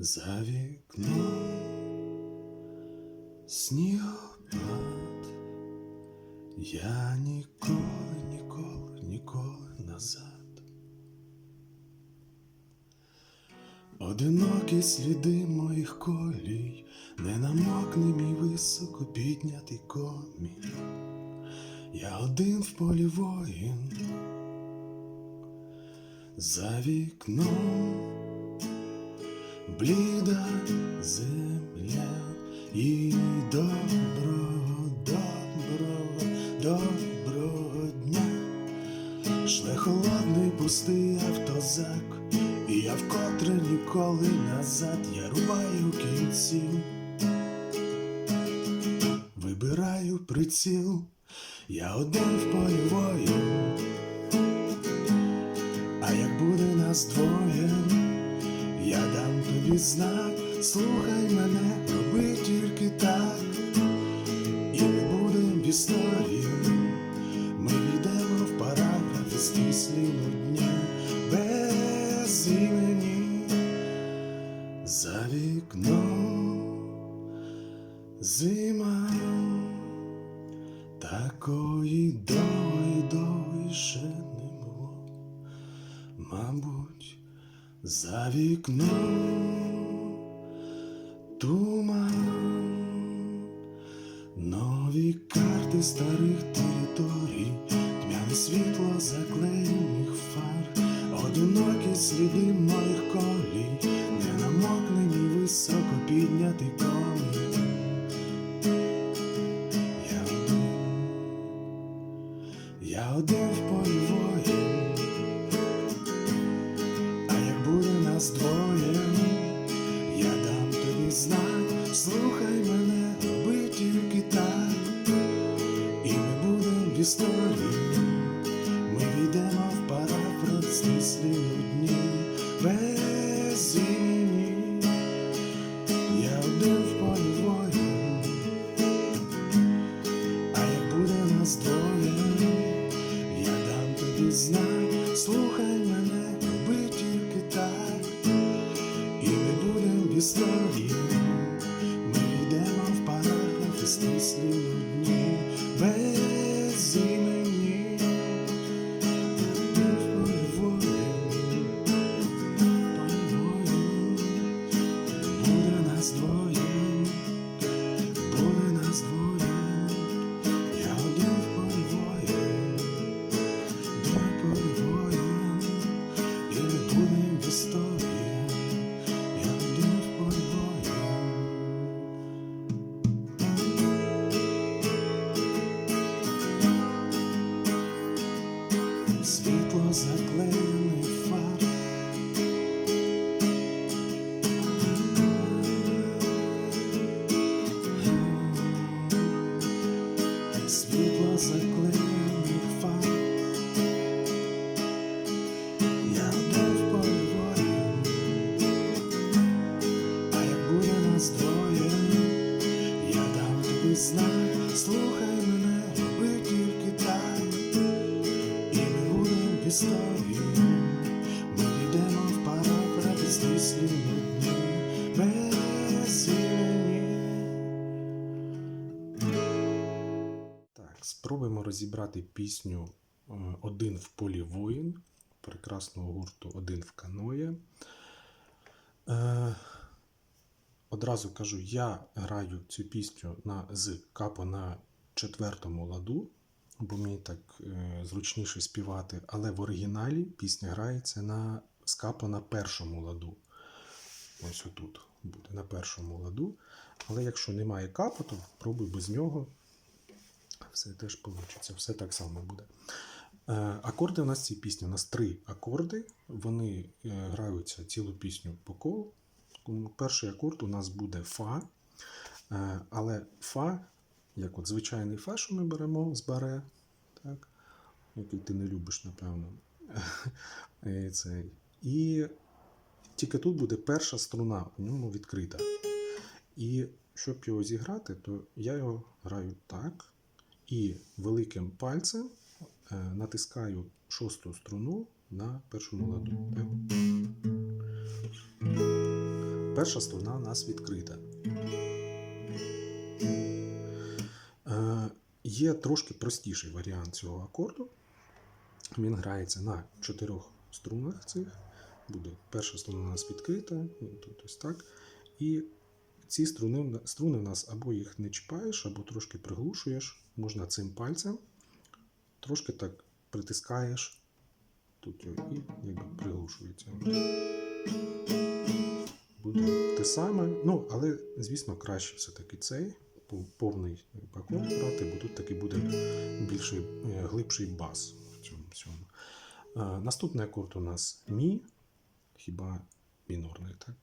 За вікном снігопад, я ніколи, ніколи, ніколи назад. Одинокі сліди моїх колій, не намокне мій високо піднятий комін. Я один в полі воїн, за вікном бліда земля і доброго, доброго, доброго дня. Шле холодний пустий автозак, і я вкотре ніколи назад. Я рубаю кінці, вибираю приціл, я один в полі воїн, а як буде нас двоє, я дам знак, слухай мене, роби тільки так, і ми будем в історії. Ми йдемо в параграфи стислі нудні, без імені. За вікном. Зима. Такої довгої, довгої ще мабуть, за вікном туман. Нові карти старих територій, тьмяне світло заклеєних фар, одинокі сліди моїх колій, не намокне мій високо піднятий комін. Я один, я один в полі будем в спробуємо розібрати пісню е, Один в полі воїн прекрасного гурту Один в каноє. Е, одразу кажу, я граю цю пісню на, з капо на четвертому ладу, бо мені так е, зручніше співати. Але в оригіналі пісня грається на з капо на першому ладу. Ось отут буде на першому ладу. Але якщо немає капо, то пробуй без нього. Все теж вийде, все так само буде. Е, Акорди у нас в цій пісні. У нас три акорди. Вони е, граються цілу пісню по колу. Перший акорд у нас буде Фа. Е, Але Фа, як от звичайний Фа, що ми беремо з баре, так? який ти не любиш, напевно. І тільки тут буде перша струна, у ньому відкрита. І щоб його зіграти, то я його граю так. І великим пальцем е, натискаю шосту струну на першому ладу. Так. перша струна у нас відкрита. Е, є трошки простіший варіант цього акорду. Він грається на чотирьох струнах цих. Буде перша струна у нас відкрита, ну, тут ось так. І ці струни, струни в нас або їх не чіпаєш, або трошки приглушуєш. Можна цим пальцем трошки так притискаєш тут і якби приглушується. Буде те саме. Ну, але, звісно, краще все-таки цей повний акорд брати, бо тут таки буде більший, е, глибший бас в цьому всьому. Е, Наступний акорд у нас мі, хіба мінорний, так?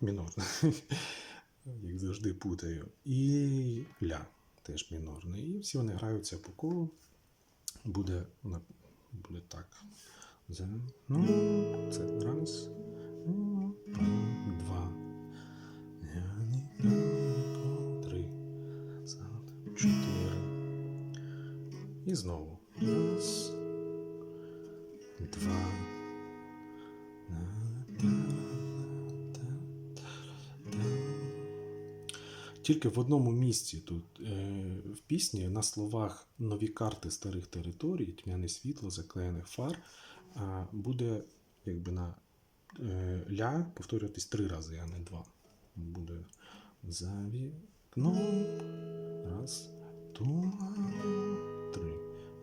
Мінорний. Як завжди путаю. І ля теж мінорний. І всі вони граються по колу. Буде, буде так. Ну, це раз, ну, два, три, чотири. І знову. Раз, два. Тільки в одному місці тут е, в пісні на словах нові карти старих територій, тьмяне світло, заклеєних фар, а, буде якби на е, ля повторюватись три рази, а не два. Буде за вікном. Раз, туман, три,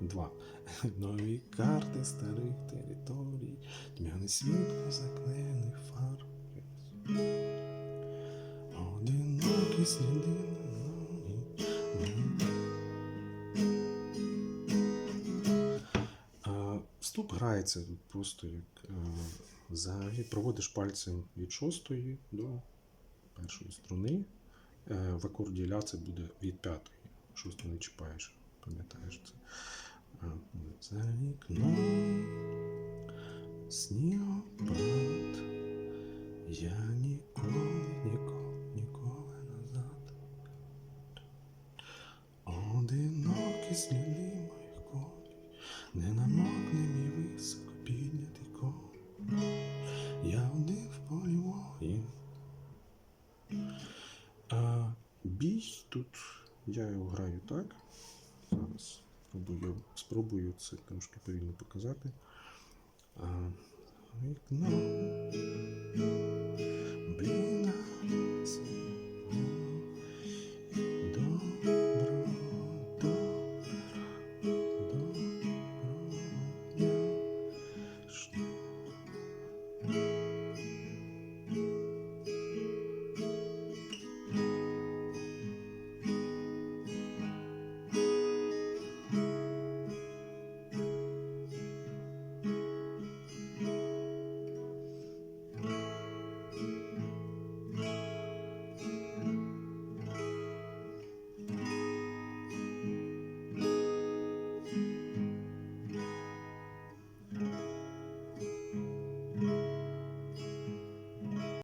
два. Нові карти старих територій, тьмяне світло заклеєних фар. Одинокі сліди. на ногі. А, Вступ грається просто як е, за проводиш пальцем від шостої до першої струни. Е, В акорді ля це буде від п'ятої. Шосту не чіпаєш, пам'ятаєш це. За вікном снігопад. Я його граю так. Зараз спробую, спробую це трошки повільно показати. А, вікно